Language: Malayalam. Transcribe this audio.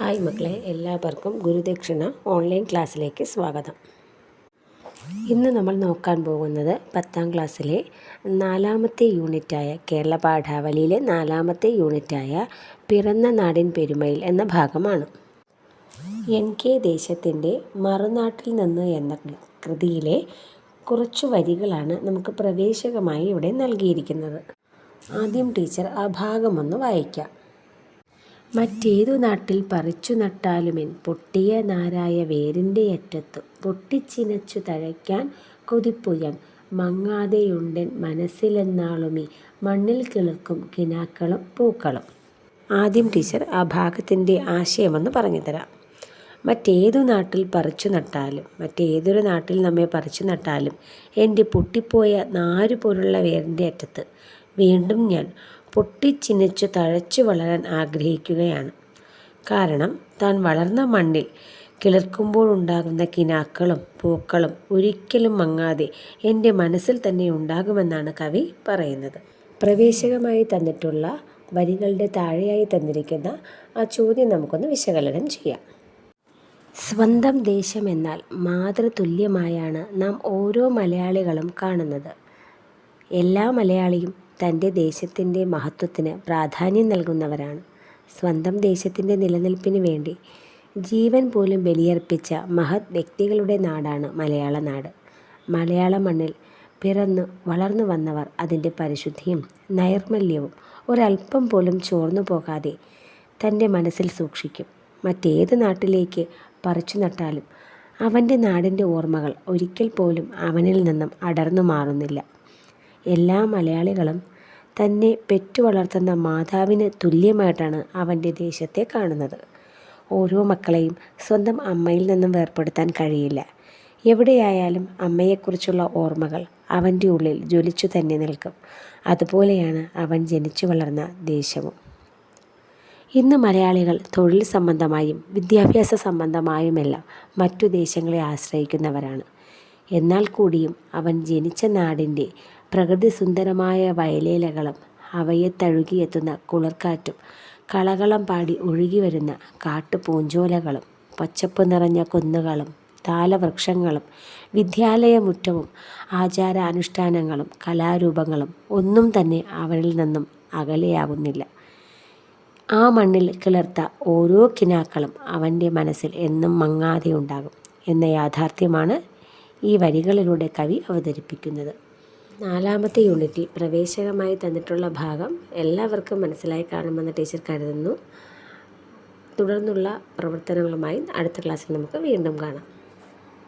ഹായ് മക്കളെ എല്ലാവർക്കും ഗുരുദക്ഷിണ ഓൺലൈൻ ക്ലാസ്സിലേക്ക് സ്വാഗതം. ഇന്ന് നമ്മൾ നോക്കാൻ പോകുന്നത് പത്താം ക്ലാസ്സിലെ നാലാമത്തെ യൂണിറ്റായ കേരള പാഠാവലിയിലെ നാലാമത്തെ യൂണിറ്റായ പിറന്ന നാടിൻ പെരുമയിൽ എന്ന ഭാഗമാണ്. എൻ കെ ദേശത്തിന്റെ മറുനാട്ടിൽ നിന്ന് എന്ന കൃതിയിലെ കുറച്ച് വരികളാണ് നമുക്ക് പ്രവേശകമായി ഇവിടെ നൽകിയിരിക്കുന്നത്. ആദ്യം ടീച്ചർ ആ ഭാഗമൊന്ന് വായിക്കാം. മറ്റേതു നാട്ടിൽ പറിച്ചു നട്ടാലുമെൻ പൊട്ടിയ നാരായ വേരിന്റെ അറ്റത്ത്. പൊട്ടിച്ചിനച്ചു തഴയ്ക്കാൻ കൊതിപ്പുയൻ മങ്ങാതെയുണ്ടൻ മനസ്സിലെന്നാളുമി. മണ്ണിൽ കിളിർക്കും കിനാക്കളും പൂക്കളും. ആദ്യം ടീച്ചർ ആ ഭാഗത്തിന്റെ ആശയമൊന്ന് പറഞ്ഞു തരാം മറ്റേതു നാട്ടിൽ പറിച്ചു നട്ടാലും മറ്റേതൊരു നാട്ടിൽ നമ്മെ പറിച്ചു നട്ടാലും എന്റെ പൊട്ടിപ്പോയ നാരു പോലുള്ള വേരിന്റെ അറ്റത്ത്. വീണ്ടും ഞാൻ പൊട്ടിച്ചിനച്ചു തഴച്ചു വളരാൻ ആഗ്രഹിക്കുകയാണ്. കാരണം താൻ വളർന്ന മണ്ണിൽ കിളിർക്കുമ്പോഴുണ്ടാകുന്ന കിനാക്കളും പൂക്കളും ഒരിക്കലും മങ്ങാതെ എന്റെ മനസ്സിൽ തന്നെ ഉണ്ടാകുമെന്നാണ് കവി പറയുന്നത്. പ്രവേശകമായി തന്നിട്ടുള്ള വരികളുടെ താഴെയായി തന്നിരിക്കുന്ന ആ ചോദ്യം നമുക്കൊന്ന് വിശകലനം ചെയ്യാം. സ്വന്തം ദേശം എന്നാൽ മാതൃതുല്യമായാണ് നാം ഓരോ മലയാളികളും കാണുന്നത്. എല്ലാ മലയാളിയും തന്റെ ദേശത്തിന്റെ മഹത്വത്തിന് പ്രാധാന്യം നൽകുന്നവരാണ്. സ്വന്തം ദേശത്തിന്റെ നിലനിൽപ്പിന് വേണ്ടി ജീവൻ പോലും ബലിയർപ്പിച്ച മഹത് വ്യക്തികളുടെ നാടാണ് മലയാള നാട്. മലയാള മണ്ണിൽ പിറന്നു വളർന്നു വന്നവർ അതിന്റെ പരിശുദ്ധിയും നൈർമല്യവും ഒരല്പം പോലും ചോർന്നു പോകാതെ തന്റെ മനസ്സിൽ സൂക്ഷിക്കും. മറ്റേത് നാട്ടിലേക്ക് പറിച്ചു നട്ടാലും അവന്റെ നാടിന്റെ ഓർമ്മകൾ ഒരിക്കൽ പോലും അവനിൽ നിന്നും അടർന്നു മാറുന്നില്ല. എല്ലാ മലയാളികളും തന്നെ പെറ്റു വളർത്തുന്ന മാതാവിന് തുല്യമായിട്ടാണ് അവന്റെ ദേശത്തെ കാണുന്നത്. ഓരോ മക്കളെയും സ്വന്തം അമ്മയിൽ നിന്നും വേർപ്പെടുത്താൻ കഴിയില്ല. എവിടെയായാലും അമ്മയെക്കുറിച്ചുള്ള ഓർമ്മകൾ അവന്റെ ഉള്ളിൽ ജ്വലിച്ചു തന്നെ നിൽക്കും. അതുപോലെയാണ് അവൻ ജനിച്ചു വളർന്ന ദേശവും. ഇന്ന് മലയാളികൾ തൊഴിൽ സംബന്ധമായും വിദ്യാഭ്യാസ സംബന്ധമായുമെല്ലാം മറ്റു ദേശങ്ങളെ ആശ്രയിക്കുന്നവരാണ്. എന്നാൽ കൂടിയും അവൻ ജനിച്ച നാടിന്റെ പ്രകൃതി സുന്ദരമായ വയലേലകളും അവയെ തഴുകിയെത്തുന്ന കുളിർക്കാറ്റും കളകളം പാടി ഒഴുകി വരുന്ന കാട്ടുപൂഞ്ചോലകളും പച്ചപ്പ് നിറഞ്ഞ കുന്നുകളും താലവൃക്ഷങ്ങളും വിദ്യാലയമുറ്റവും ആചാരാനുഷ്ഠാനങ്ങളും കലാരൂപങ്ങളും ഒന്നും തന്നെ അവരിൽ നിന്നും അകലെയാകുന്നില്ല ആ മണ്ണിൽ കിളർത്ത ഓരോ കിനാക്കളും അവന്റെ മനസ്സിൽ എന്നും മങ്ങാതെ ഉണ്ടാകും എന്ന യാഥാർത്ഥ്യമാണ് ഈ വരികളിലൂടെ കവി അവതരിപ്പിക്കുന്നത്. നാലാമത്തെ യൂണിറ്റിൽ പ്രവേശകമായി തന്നിട്ടുള്ള ഭാഗം എല്ലാവർക്കും മനസ്സിലായി കാണുമെന്ന് ടീച്ചർ കരുതുന്നു. തുടർന്നുള്ള പ്രവർത്തനങ്ങളുമായി അടുത്ത ക്ലാസ്സിൽ നമുക്ക് വീണ്ടും കാണാം.